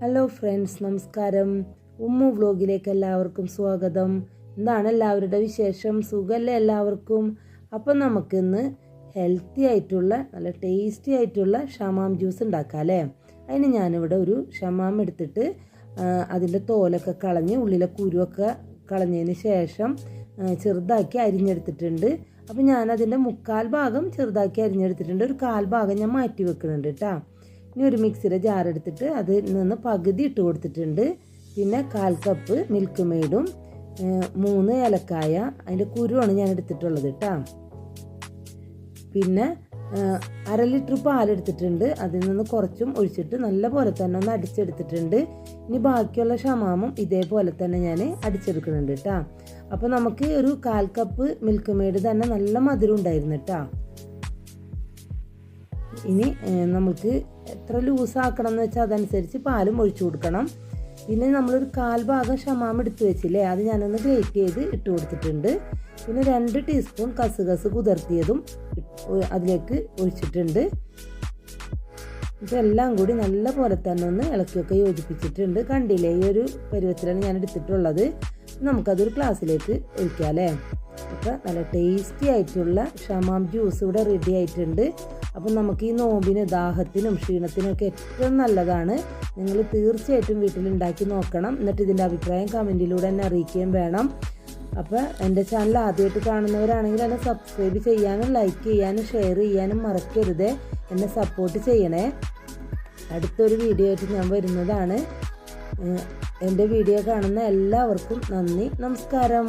Hello friends നമസ്കാരം. ഉമ്മു വ്ലോഗിലേക്ക് എല്ലാവർക്കും സ്വാഗതം. എന്താണ് എല്ലാവരുടെ വിശേഷം? സുഖമല്ലേ എല്ലാവർക്കും? അപ്പം നമുക്കിന്ന് ഹെൽത്തി ആയിട്ടുള്ള നല്ല ടേസ്റ്റി ആയിട്ടുള്ള ഷമാം ജ്യൂസ് ഉണ്ടാക്കാം അല്ലേ? അതിന് ഞാനിവിടെ ഒരു ഷമാം എടുത്തിട്ട് അതിന്റെ തോലൊക്കെ കളഞ്ഞ് ഉള്ളിലെ കുരുവൊക്കെ കളഞ്ഞതിന് ശേഷം ചെറുതാക്കി അരിഞ്ഞെടുത്തിട്ടുണ്ട്. അപ്പം ഞാനതിന്റെ മുക്കാൽ ഭാഗം ചെറുതാക്കി അരിഞ്ഞെടുത്തിട്ടുണ്ട്. ഒരു കാൽ ഭാഗം ഞാൻ മാറ്റി വെക്കുന്നുണ്ട് കേട്ടോ. ഇനി ഒരു മിക്സിയുടെ ജാർ എടുത്തിട്ട് അതിൽ നിന്ന് പകുതി ഇട്ട് കൊടുത്തിട്ടുണ്ട്. പിന്നെ കാൽ കപ്പ് മിൽക്ക് മെയ്ഡും മൂന്ന് ഏലക്കായ അതിന്റെ കുരുവാണ് ഞാൻ എടുത്തിട്ടുള്ളത് കേട്ടോ പിന്നെ അര ലിറ്റർ പാലെടുത്തിട്ടുണ്ട് അതിൽ നിന്ന് കുറച്ചും ഒഴിച്ചിട്ട് നല്ല പോലെ തന്നെ ഒന്ന് അടിച്ചെടുത്തിട്ടുണ്ട്. ഇനി ബാക്കിയുള്ള ഷമാമും ഇതേപോലെ തന്നെ ഞാൻ അടിച്ചെടുക്കുന്നുണ്ട് കേട്ടോ അപ്പോൾ നമുക്ക് ഒരു കാൽ കപ്പ് മിൽക്ക് മെയ്ഡ് തന്നെ നല്ല മധുരം ഉണ്ടായിരുന്നു കേട്ടോ ഇനി നമുക്ക് എത്ര ലൂസാക്കണം എന്ന് വെച്ചാൽ അതനുസരിച്ച് പാലും ഒഴിച്ചു കൊടുക്കണം. പിന്നെ നമ്മളൊരു കാൽ ഭാഗം ഷമാം എടുത്തു വെച്ചില്ലേ അത് ഞാനൊന്ന് ഗ്രേറ്റ് ചെയ്ത് ഇട്ട് കൊടുത്തിട്ടുണ്ട്. പിന്നെ രണ്ട് ടീസ്പൂൺ കസുകസ് കുതിർത്തിയതും അതിലേക്ക് ഒഴിച്ചിട്ടുണ്ട്. ഇതെല്ലാം കൂടി നല്ല പോലെ തന്നെ ഒന്ന് ഇളക്കിയൊക്കെ യോജിപ്പിച്ചിട്ടുണ്ട്. കണ്ടില്ലേ ഈ ഒരു പരുവത്തിലാണ് ഞാൻ എടുത്തിട്ടുള്ളത്. നമുക്കതൊരു ഗ്ലാസ്സിലേക്ക് ഒഴിക്കാം അല്ലേ അപ്പോൾ നല്ല ടേസ്റ്റി ആയിട്ടുള്ള ഷമാം ജ്യൂസ് ഇവിടെ റെഡി ആയിട്ടുണ്ട്. അപ്പം നമുക്ക് ഈ നോമ്പിന് ദാഹത്തിനും ക്ഷീണത്തിനും ഒക്കെ ഏറ്റവും നല്ലതാണ്. നിങ്ങൾ തീർച്ചയായിട്ടും വീട്ടിൽ ഉണ്ടാക്കി നോക്കണം. എന്നിട്ട് ഇതിന്റെ അഭിപ്രായം കമന്റിലൂടെ എന്നെ അറിയിക്കുകയും വേണം. അപ്പോൾ എന്റെ ചാനൽ ആദ്യമായിട്ട് കാണുന്നവരാണെങ്കിൽ എന്നെ സബ്സ്ക്രൈബ് ചെയ്യാനും ലൈക്ക് ചെയ്യാനും ഷെയർ ചെയ്യാനും മറക്കരുത്. എന്നെ സപ്പോർട്ട് ചെയ്യണേ. അടുത്തൊരു വീഡിയോ ആയിട്ട് ഞാൻ വരുന്നതാണ്. എന്റെ വീഡിയോ കാണുന്ന എല്ലാവർക്കും നന്ദി. നമസ്കാരം.